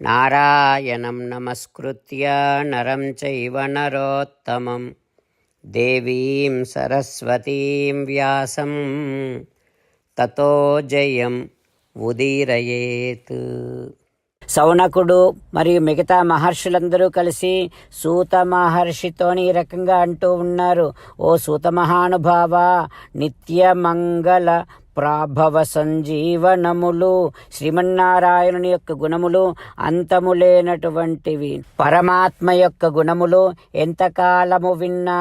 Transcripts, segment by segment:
నారాయణం నమస్కృత్య నరం చైవ నరోత్తమం దేవీం సరస్వతీం వ్యాసం తతో జయం ఉదీరయేత్ సౌనకుడు మరియు మిగతా మహర్షులందరూ కలిసి సూత మహర్షితోని ఈ రకంగా అంటూ ఉన్నారు ఓ సూత మహానుభావ నిత్య మంగళ ప్రాభవ సంజీవనములు శ్రీమన్నారాయణుని యొక్క గుణములు అంతము లేనటువంటివి పరమాత్మ యొక్క గుణములు ఎంతకాలము విన్నా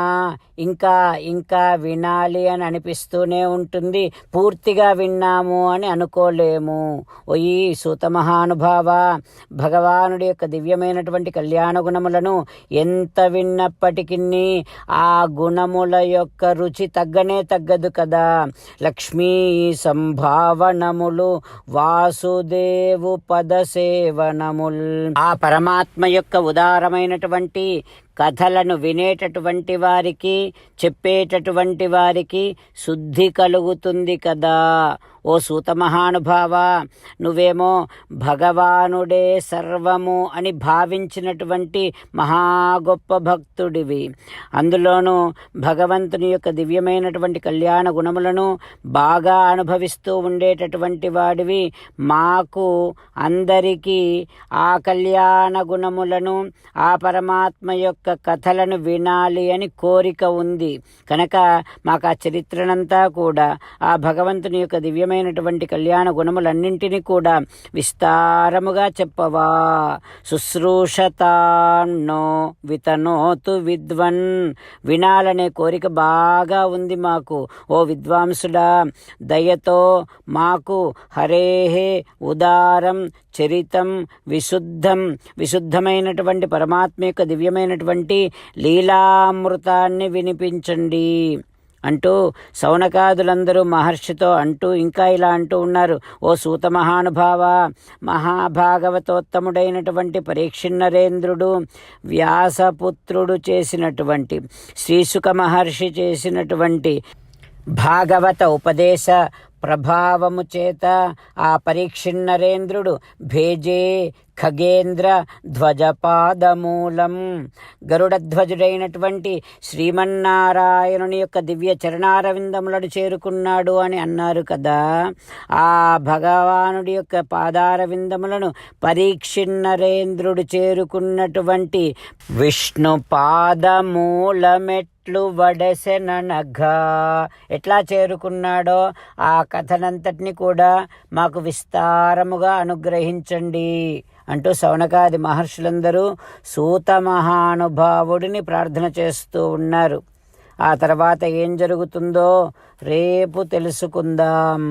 ఇంకా ఇంకా వినాలి అని అనిపిస్తూనే ఉంటుంది. పూర్తిగా విన్నాము అని అనుకోలేము. ఓయి సూత మహానుభావ భగవానుడి యొక్క దివ్యమైనటువంటి కళ్యాణ గుణములను ఎంత విన్నప్పటికీ ఆ గుణముల యొక్క రుచి తగ్గనే తగ్గదు కదా. లక్ష్మీ సంభావనములు వాసుదేవు పదసేవనముల్. ఆ పరమాత్మ యొక్క ఉదారమైనటువంటి కథలను వినేటటువంటి వారికి చెప్పేటటువంటి వారికి శుద్ధి కలుగుతుంది కదా. ఓ సూత మహానుభావ నువ్వేమో భగవానుడే సర్వము అని భావించినటువంటి మహా గొప్ప భక్తుడివి. అందులోనూ భగవంతుని యొక్క దివ్యమైనటువంటి కళ్యాణ గుణములను బాగా అనుభవిస్తూ ఉండేటటువంటి వాడివి. మాకు అందరికీ ఆ కళ్యాణ గుణములను ఆ పరమాత్మ యొక్క కథలను వినాలి అని కోరిక ఉంది. కనుక మాకు ఆ చరిత్రనంతా కూడా ఆ భగవంతుని యొక్క దివ్యమైనటువంటి కళ్యాణ గుణములన్నింటినీ కూడా విస్తారముగా చెప్పవా. శుశ్రూషతాన్నో వితనోతు విద్వన్. వినాలనే కోరిక బాగా ఉంది మాకు. ఓ విద్వాంసుడా దయతో మాకు హరేహే ఉదారం చరితం విశుద్ధం విశుద్ధమైనటువంటి పరమాత్మ యొక్క దివ్యమైనటువంటి లీలామృతాన్ని వినిపించండి. అంటూ సౌనకాదులందరూ మహర్షితో అంటూ ఇంకా ఇలా అంటూ ఉన్నారు. ఓ సూత మహానుభావ మహాభాగవతోత్తముడైనటువంటి పరీక్షిన్నరేంద్రుడు వ్యాసపుత్రుడు చేసినటువంటి శ్రీసుక మహర్షి చేసినటువంటి భాగవత ఉపదేశ ప్రభావము చేత ఆ పరీక్షిన్నరేంద్రుడు భేజే ఖగేంద్ర ధ్వజపాదమూలం. గరుడధ్వజుడైనటువంటి శ్రీమన్నారాయణుని యొక్క దివ్య చరణారవిందములను చేరుకున్నాడు అని అన్నారు కదా. ఆ భగవానుడి యొక్క పాదారవిందములను పరీక్షిన్నరేంద్రుడు చేరుకున్నటువంటి విష్ణు పాదమూలమెట్ ఎట్లు వడసెననగా ఎట్లా చేరుకున్నాడో ఆ కథనంతటిని కూడా మాకు విస్తారముగా అనుగ్రహించండి అంటూ సౌనకాది మహర్షులందరూ సూత మహానుభావుడిని ప్రార్థన చేస్తూ ఉన్నారు. ఆ తర్వాత ఏం జరుగుతుందో రేపు తెలుసుకుందాం.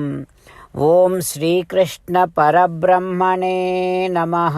ఓం శ్రీకృష్ణ పరబ్రహ్మణే నమః.